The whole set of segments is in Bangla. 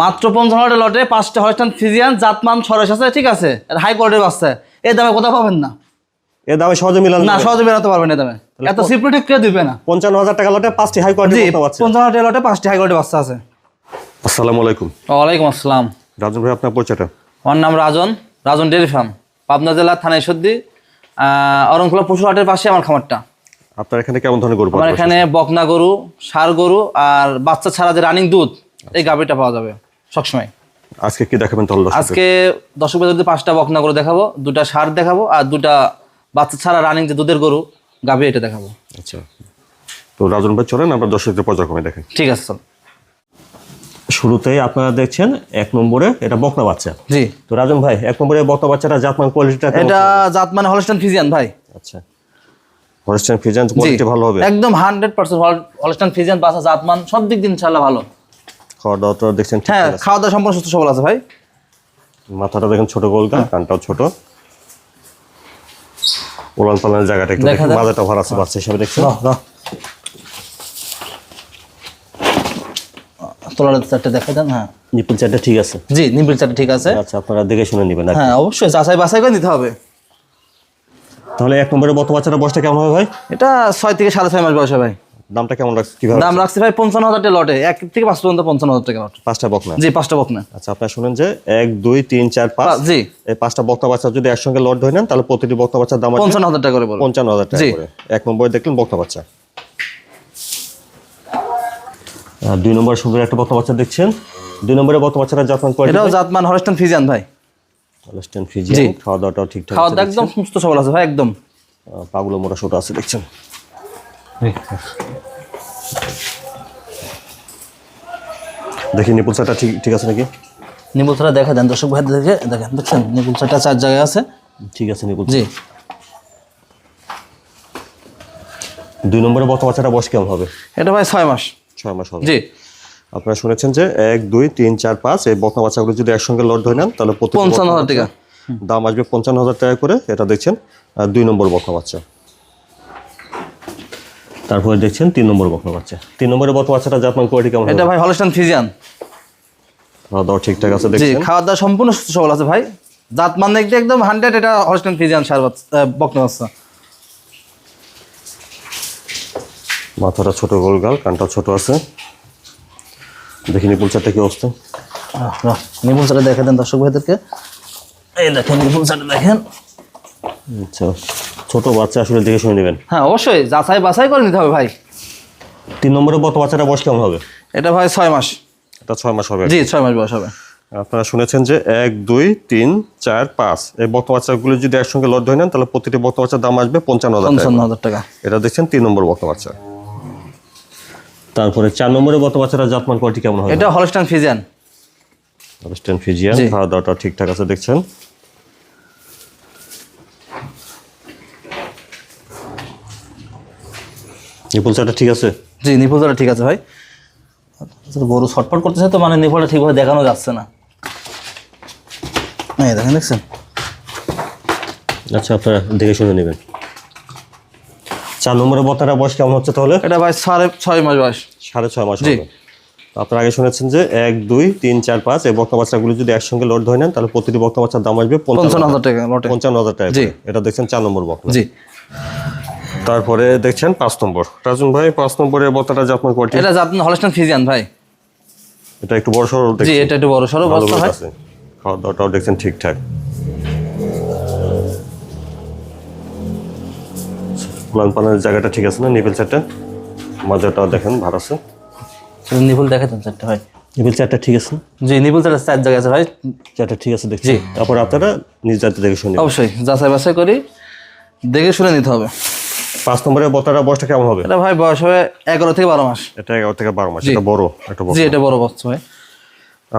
মাত্র পঞ্চান্ন হাজার লটে পাঁচটা হলস্টান ফিজিয়ান জাতমান সরেস আছে ঠিক আছে? হাই কোয়ালিটির বাচ্চা এই দামে কোথাও পাবেন না। এর দামে সহজে মিলান না সহজে বেরোতে পারবেন এই দামে। এত সিপ্রিটেক কেউ দিবে না। পঞ্চান্ন হাজার টাকা লটে পাঁচটি হাই কোয়ালিটি পঞ্চান্ন হাজার লটে পাঁচটি হাই কোয়ালিটির বাচ্চা আছে। আসসালামু আলাইকুম। ওয়ালাইকুম আসসালাম। রাজন ভাই আপনার পরিচয়টা? আমার নাম রাজন রাজন ডেয়ারি ফার্ম পাবনা জেলা থানা ঈশ্বরদী অরণখোলা পশু হাটের পাশে আমার খামারটা। আপনার এখানে কেমন ধরনের গরু আমার এখানে বকনা গরু সার গরু আর বাচ্চা ছাড়া যে রানিং দুধ এই গাভীটা পাওয়া যাবে। সবসময়। আজকে কি দেখাবেন তাহলে? আজকে দর্শক যদি পাঁচটা বকনা গরু দেখাবো দুটা সার দেখাবো আর দুটা বাচ্চা ছাড়া রানিং যে দুধের গরু গাভী এটা দেখাবো। আচ্ছা। তো রাজন ভাই চলেন আমরা দর্শকদের পর্যায়ক্রমে দেখেন ঠিক আছে চল। শুরুতেই আপনারা দেখছেন এক নম্বরে এটা বকনা বাচ্চা। জি। তো রাজন ভাই এক নম্বরে বকনা বাচ্চাটা জাতমান কোয়ালিটিটা এটা জাত মানে হলস্টান ফিজিয়ান ভাই। আচ্ছা। হলস্টাইন ফিজান জি। কোয়ালিটি ভালো হবে? একদম হান্ড্রেড পার্সেন্ট হলস্টান ফিজিয়ান বাচ্চা জাতমান সব দিক দিন ইনশাল্লাহ ভালো। খাওয়া দাওয়াটা দেখছেন হ্যাঁ খাওয়া দাওয়া সম্পূর্ণ সুস্থ সবল আছে ভাই। মাথাটা দেখেন ছোট গোলকা কানটাও ছোট। উলান পালানের জায়গাটা একটু মাথাটা ভালো আছে বাচ্চা হিসাবে দেখছেন। তোলার চারটে দেখা দেন হ্যাঁ। নিপুল চারটা ঠিক আছে? জি নিবিড় চারটে ঠিক আছে। আচ্ছা আপনারা দেখে শুনে নেবেন হ্যাঁ অবশ্যই যাচাই বাছাই করে নিতে হবে। তাহলে এক নম্বরে বত বাচ্চাটা বয়সটা কেমন হবে ভাই? এটা ছয় থেকে সাড়ে ছয় মাস বয়সে ভাই দামটা কেমন রাখছে? কীভাবে দাম রাখছে? ভাই পঞ্চান্ন হাজার টাকা লটে। এক থেকে পাঁচ পর্যন্ত পঞ্চান্ন হাজার টাকা লট। পাঁচটা বকনা জি পাঁচটা বকনা আচ্ছা আপনারা শুনেন যে এক দুই তিন চার পাঁচ। জি। এই পাঁচটা বক্তা বাচ্চা যদি একসঙ্গে লট ধরে নেন তাহলে প্রতিটি বক্তা বাচ্চার দাম পঞ্চান্ন হাজার টাকা করে বলব পঞ্চান্ন হাজার টাকা করে। এক নম্বরে দেখলেন বক্তা বাচ্চা। দুই নম্বর সুন্দর একটা বক্তা বাচ্চা দেখছেন। দুই নম্বরে বক্তা বাচ্চাটা যত্ন করে এটাও জাতমান হরস্টান ফিজিয়ান ভাই। ফিজিয়ান খাওয়া দাওয়াটাও ঠিকঠাক খাওয়া দাওয়া একদম সুস্থ সবল আছে ভাই একদম। পাগুলো মোটা ছোট আছে দেখছেন। দেখি নিপুল চারটা ঠিক ঠিক আছে নাকি? নিপুল ছাড়া দেখা দেন দর্শক ভাই দেখে দেখেন দেখছেন? নিপুল ছাড়া চার জায়গায় আছে। ঠিক আছে নিপুল জি। দুই নম্বরে বক্তা বাচ্চাটা বয়স কেমন হবে? এটা ভাই ছয় মাস। ছয় মাস হবে। জি। আপনারা শুনেছেন যে এক দুই তিন চার পাঁচ এই বকনা বাচ্চাগুলো যদি একসঙ্গে লট ধরে নেন তাহলে পঞ্চান্ন হাজার টাকা। দাম আসবে পঞ্চান্ন হাজার টাকা করে এটা দেখছেন দুই নম্বর বকনা বাচ্চা। তারপরে দেখছেন তিন নম্বর বকনা বাচ্চা। তিন নম্বরে বকনা বাচ্চাটা জাতমান কোয়ালিটি কেমন এটা ভাই হলস্টান ফিজিয়ান। খাওয়া দাওয়া ঠিকঠাক আছে দেখছেন জি খাওয়া দাওয়া সম্পূর্ণ সুস্থ সবল আছে ভাই। জাত মান দেখতে একদম হান্ড্রেড এটা হলস্টান ফিজিয়ান সার বকনা বাচ্চা। মাথাটা ছোট গোলগাল কানটা ছোট আছে। দেখি নিপুল চারটা কি অবস্থা? নিপুল ছাড়া দেখে দেন দর্শক ভাইদেরকে। এই দেখেন নিপুল ছাড়া দেখেন। আচ্ছা। ছোট বাচ্চা আসলে দেখে শুনে নেবেন। হ্যাঁ অবশ্যই। যাচাই বাছাই করে নিতে হবে ভাই। তিন নম্বরে বকনা বাচ্চাটা বয়স কেমন হবে? এটা ভাই ছয় মাস। এটা ছয় মাস হবে। জি ছয় মাস বয়স হবে। আপনারা শুনেছেন যে এক দুই তিন চার পাঁচ। এই বক্তা বাচ্চাগুলো যদি একসঙ্গে লট ধরে নেন তাহলে প্রতিটি বক্তা বাচ্চার দাম আসবে পঞ্চান্ন হাজার টাকা। পঞ্চান্ন হাজার টাকা। এটা দেখছেন তিন নম্বর বক্তা বাচ্চা। তারপরে চার নম্বরে বক্তা বাচ্চারা জাতমান কোয়ালিটি কেমন হবে? এটা হলস্টান ফিজিয়ান ওয়েস্টার্ন ফিজিয়ান খাওয়া দাওয়াটা ঠিকঠাক আছে দেখছেন। নিপুল চাটা ঠিক আছে? জি নিপুল ছাড়া ঠিক আছে ভাই। গরু ছটফট করতেছে তো মানে নিপুলটা ঠিকভাবে দেখানো যাচ্ছে না। এই দেখেন দেখছেন? আচ্ছা আপনারা দেখে শুনে নেবেন। চার নম্বরের বক্তাটা বয়স কেমন হচ্ছে তাহলে? এটা ভাই সাড়ে ছয় মাস বয়স। সাড়ে ছয় মাস জি। আপনারা আগে শুনেছেন যে এক দুই তিন চার পাঁচ এই বক্তা বাচ্চাগুলো যদি একসঙ্গে লোড ধরে নেন তাহলে প্রতিটি বক্তা বাচ্চার দাম আসবে পঞ্চান্ন হাজার টাকা লটে। পঞ্চান্ন হাজার টাকা জি। এটা দেখছেন চার নম্বর বক্তা। জি। তারপরে দেখছেন পাঁচ নম্বর। রাজুন ভাই পাঁচ নম্বরের যে আপনার কোয়ালিটি এটা আপনি হলস্টান ফিজিয়ান ভাই। এটা একটু বড় সড়ো জি এটা একটু বড় সড়ো ভালো বস্তা ভাই। আছে। খাওয়া দাওয়াটাও দেখছেন ঠিকঠাক। প্লান পানের জায়গাটা ঠিক আছে না নিবেল চারটা মাজাটাও দেখেন ভালো আছে। নিপুল দেখাতেন চারটে ভাই। নিবেল চারটা ঠিক আছে? জি নিপুল চারটা চার জায়গায় আছে ভাই। চারটা ঠিক আছে দেখছি। তারপর আপনারা নিজ জাতি দেখে শুনে অবশ্যই যাচাই বাছাই করি দেখে শুনে নিতে হবে। পাঁচ নম্বরের বতারা বয়সটা কেমন হবে? এটা ভাই বয়স হবে এগারো থেকে বারো মাস। এটা এগারো থেকে বারো মাস এটা বড় একটা জি এটা বড় বাচ্চা ভাই।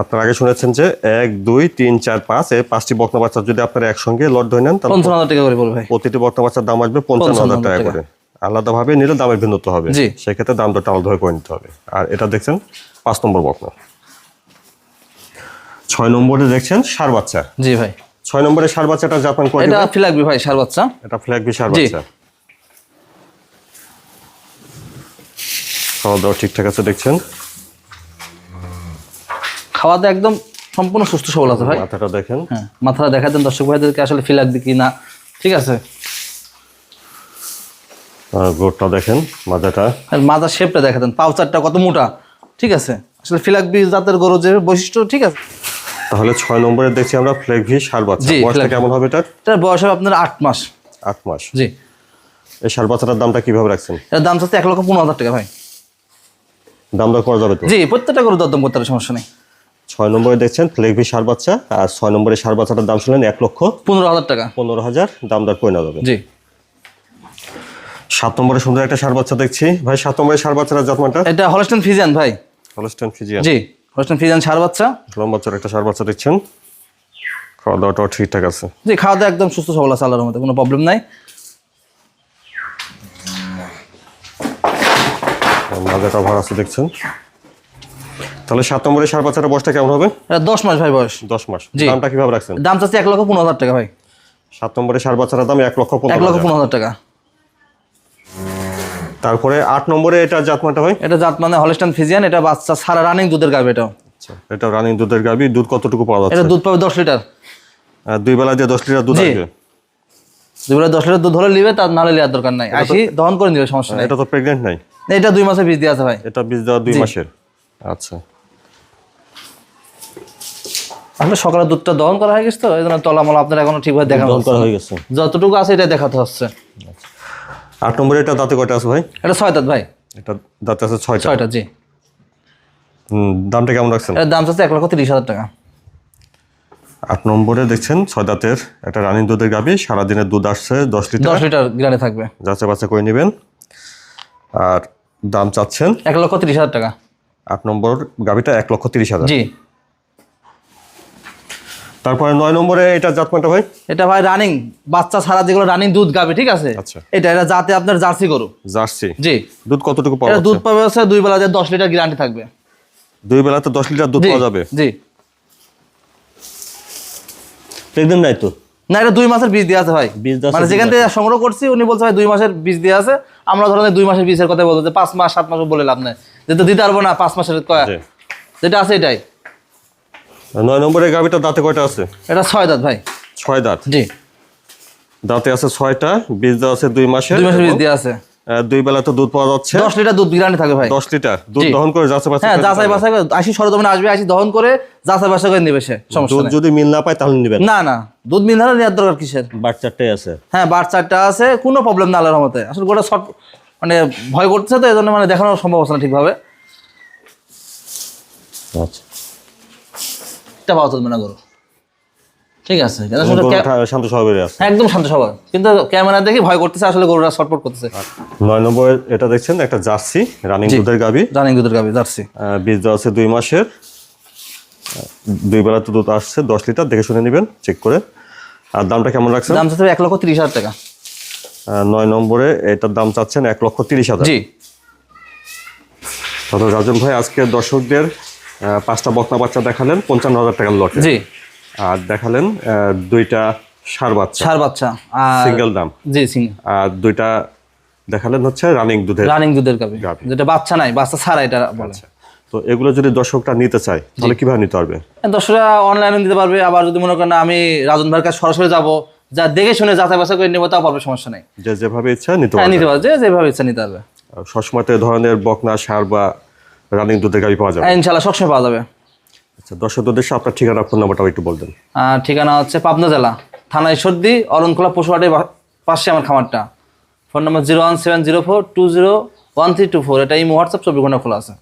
আপনারা আগে শুনেছেন যে এক দুই তিন চার পাঁচ এই পাঁচটি বক্তা বাচ্চা যদি আপনারা একসঙ্গে লট ধরে নেন পঞ্চান্ন হাজার টাকা করে প্রতিটি বাচ্চার দাম আসবে পঞ্চান্ন হাজার টাকা করে। আলাদাভাবে নিলে দামের ভিন্নতা হবে। সেক্ষেত্রে দাম দরটা আলাদাভাবে করে নিতে হবে। আর এটা দেখছেন পাঁচ নম্বর বক্তা ছয় নম্বরে দেখছেন সার বাচ্চা। জি ভাই। ছয় নম্বরে সার বাচ্চাটা জাপান কোয়ালিটি এটা ফিলাকবি ভাই সার বাচ্চা। এটা ফ্ল্যাগ বি সার বাচ্চা। খাওয়া দাওয়া ঠিকঠাক আছে দেখছেন? খাওয়া দাওয়া একদম সম্পূর্ণ সুস্থ সবল আছে ভাই। মাথাটা দেখেন। হ্যাঁ মাথাটা দেখা দেন দর্শক ভাইদেরকে আসলে ফিল লাগবে কি না ঠিক আছে? আর গোটটা দেখেন মাথাটা। আর মাথার শেপটা দেখা দেন পাউচারটা কত মোটা। ঠিক আছে? আসলে ফিলাকবি জাতের গরু যে বৈশিষ্ট্য ঠিক আছে? তাহলে ছয় নম্বরে দেখছি আমরা ফ্লেগ ভি সার বাচ্চা। বয়সটা কেমন হবে এটা এটার বয়স হবে আপনার আট মাস। আট মাস। জি। এই সার বাচ্চাটার দামটা কীভাবে রাখছেন? এটার দাম চাচ্ছে এক লক্ষ পনেরো হাজার টাকা ভাই। দাম দর করা যাবে তো? জি প্রত্যেকটা গরু দরদম করতে সমস্যা নেই। ছয় নম্বরে দেখছেন ফ্লেগভি সার বাচ্চা আর ছয় নম্বরে সার বাচ্চাটার দাম শুনলেন এক লক্ষ পনেরো হাজার টাকা। পনেরো হাজার দাম দর করে নেওয়া যাবে। জি। সাত নম্বরে সুন্দর একটা সার বাচ্চা দেখছি। ভাই সাত নম্বরে সার বাচ্চাটা জাতমানটা? এটা হলস্টেন ফিজিয়ান ভাই। হলস্টেন ফিজিয়ান জি হলস্টেন ফিজিয়ান সার বাচ্চা। লম্বা চড় একটা সার বাচ্চা দেখছেন। খাওয়া দাওয়াটাও ঠিকঠাক আছে। জি খাওয়া দাওয়া একদম সুস্থ সবল আছে আল্লাহর মধ্যে কোনো প্রবলেম নাই। মাজাটা ভার আছে দেখছেন? তাহলে সাত নম্বরে সার বাচ্চাটা বয়সটা কেমন হবে? এটা দশ মাস ভাই বয়স। দশ মাস। দামটা কীভাবে রাখছেন? দাম চাচ্ছে এক লক্ষ পনেরো হাজার টাকা ভাই। সাত নম্বরে সার বাচ্চাটার দাম এক লক্ষ এক লক্ষ পনেরো হাজার টাকা। তারপরে আট নম্বরে এটা জাতমানটা হয় এটা জাত মানে হলস্টেন ফিজিয়ান এটা বাচ্চা সারা রানিং দুধের গাবে এটাও। আচ্ছা এটা রানিং দুধের গাবি দুধ কতটুকু পাওয়া যাচ্ছে? এটা দুধ পাবে দশ লিটার। দুই বেলা দিয়ে দশ লিটার দুধ। আসবে? দুবেলা দশ লিটার দুধ হলে নিবে তার নাহলে নেওয়ার দরকার নাই। আসি দহন করে নিবে সমস্যা নাই। এটা তো প্রেগনেন্ট নাই। এটা দুই মাসের বীজ দিয়ে আছে ভাই। এটা বীজ দেওয়া দুই মাসের? আচ্ছা। আসলে সকালে দুধটা দহন করা হয়ে গেছে তো এই জন্য তলামলা আপনার এখনও ঠিকভাবে দেখা দহন করা হয়ে গেছে। যতটুকু আছে এটা দেখাতে হচ্ছে। আট নম্বরে এটা দাঁতে কয়টা আছে ভাই? এটা ছয় দাঁত ভাই। এটা দাঁতে আছে ছয়টা। ছয়টা জি। হুম, দামটা কেমন রাখছেন? এটার দাম চাচ্ছে এক লক্ষ তিরিশ হাজার টাকা। আট নম্বরে দেখছেন ছয় দাঁতের একটা রানিং দুধের গাবি সারাদিনের দুধ আসছে দশ লিটার। দশ লিটার গ্রানে থাকবে। যাচ্ছে বাচ্চা করে নেবেন। আর দাম চাচ্ছেন? এক লক্ষ তিরিশ হাজার টাকা। আট নম্বর গাবিটা এক লক্ষ তিরিশ হাজার। জি। তারপরে নয় নম্বরে এটা জাতমানটা ভাই? এটা ভাই রানিং বাচ্চা ছাড়া যেগুলো রানিং দুধ গাবে ঠিক আছে? আচ্ছা। এটা এটা যাতে আপনার জার্সি গরু। জার্সি? জি। দুধ কতটুকু পাওয়া এটা দুধ পাবে হচ্ছে দুই বেলা যে দশ লিটার গ্যারান্টি থাকবে। দুই বেলাতে দশ লিটার দুধ পাওয়া যাবে? জি। প্রেগনেন্ট নাই তো না এটা দুই মাসের বীজ দিয়ে আছে ভাই। মানে যেখান থেকে সংগ্রহ করছি উনি বলছে ভাই দুই মাসের বীজ দিয়ে আছে। আমরা ধরেন দুই মাসের বীজের কথা বলতে পাঁচ মাস সাত মাস বলে লাভ নাই। যেহেতু দিতে পারব না পাঁচ মাসের কয়া? যেটা আছে এটাই। নয় নম্বরের গাভিটা দাঁতে কয়টা আছে? এটা ছয় দাঁত ভাই। ছয় দাঁত? জি। দাঁতে আছে ছয়টা বীজ দেওয়া আছে দুই মাসের দুই মাসের বীজ দেওয়া দিয়ে আছে। দুই বেলাতে দুধ পাওয়া যাচ্ছে। দশ লিটার দুধ গ্যারান্টি থাকবে ভাই। দশ লিটার? দুধ দহন করে যাচ্ছে হ্যাঁ যাচাই বাছাই আসি সরজমিনে আসবে আসি দহন করে যাচাই বাছাই করে নেবে সে সমস্যা দুধ যদি মিল না পায় তাহলে নেবেন। না না দুধ মিল হলে নেওয়ার দরকার কিসের? বাচ্চাটাই আছে। হ্যাঁ বাচ্চাটা আছে কোনো প্রবলেম না আল্লাহর মতে আসলে গোটা শর্ট মানে ভয় করতেছে তো এই জন্য মানে দেখানো সম্ভব হচ্ছে না ঠিকভাবে। আচ্ছা। এটা পাওয়া চলবে না গরু। ঠিক আছে। শান্ত স্বভাবের আছে। একদম শান্ত স্বভাব। কিন্তু ক্যামেরা দেখি ভয় করতেছে আসলে গরুরা শর্টপট করতেছে। নয় নম্বর এটা দেখছেন একটা জার্সি রানিং দুধের গাবি রানিং দুধের গাবি জার্সি। বীজ দেওয়া আছে দুই মাসের। দুই বেলা তো দুধ আসছে দশ লিটার দেখে শুনে নেবেন চেক করে। আর দামটা কেমন রাখছেন? দাম চাচ্ছে এক লক্ষ তিরিশ হাজার টাকা। নয় নম্বরে এটার দাম চাচ্ছেন এক লক্ষ তিরিশ হাজার। জি রাজন ভাই আজকে দর্শকদের পাঁচটা বকনা বাচ্চা দেখালেন পঞ্চান্ন হাজার টাকার লটে জি। আর দেখালেন দুইটা সার বাচ্চা। সার বাচ্চা আর সিঙ্গেল দাম। জি সিং আর দুইটা দেখালেন হচ্ছে রানিং দুধের রানিং দুধের গাবি গাভী। যেটা বাচ্চা নাই বাচ্চা ছাড়া এটা বলে। তো এগুলো যদি দর্শকরা নিতে চায় তাহলে কীভাবে নিতে পারবে? দর্শকরা অনলাইনে নিতে পারবে আবার যদি মনে করেন আমি রাজন ভাইয়ের কাছে সরাসরি যাব যা দেখে শুনে যাচাই বাছাই করে নেব তাও পারবে সমস্যা নেই। যে যেভাবে ইচ্ছা নিতে হ্যাঁ পারবে। নিতে পারবে যে যেভাবে ইচ্ছা নিতে পারবে। সবসময় ধরনের বকনা সার বা রানিং দুধের গাড়ি পাওয়া যাবে। হ্যাঁ ইনশাল্লাহ সবসময় পাওয়া যাবে। আচ্ছা দর্শক উদ্দেশ্যে আপনার ঠিকানা, ফোন নাম্বারটাও একটু বলবেন। ঠিকানা হচ্ছে পাবনা জেলা থানা সর্দি, অরণখোলা পশুহাটের পাশে আমার খামারটা। Phone number zero one seven zero four two zero one three two four, এটা এই হোয়াটসঅ্যাপ, চব্বিশ ঘণ্টা খোলা আছে।